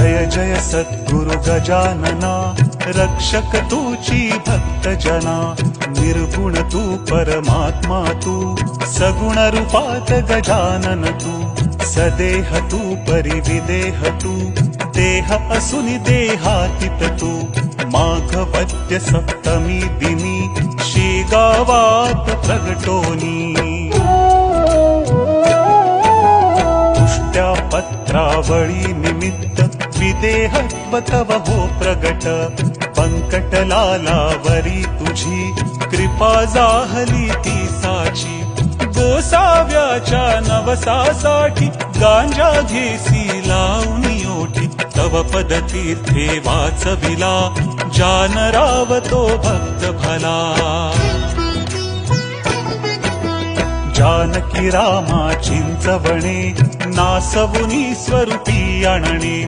जय जय सद्गुरु गजानना रक्षक तूची भक्त जना निर्गुण तू परमात्मा तू सगुण रूपात गजानन तू सदेह तू परिविदेह तू देह असुनि देहातीत तू माघवद्य सप्तमी दिनी शेगावात प्रगटोनी। पत्रावळी निमित्त विदेहत्व तव हो प्रगट. पंकटलालावरी तुझी. कृपा जाहली ती साची. गोसाव्याच्या नवसासाठी गांजा घेसी लावणी ओठी तव पद तीर्थे वाचविला. जानराव तो भक्त भला. जानकी रामा चिंचवणे नासवुनी स्वरूपी आणणे.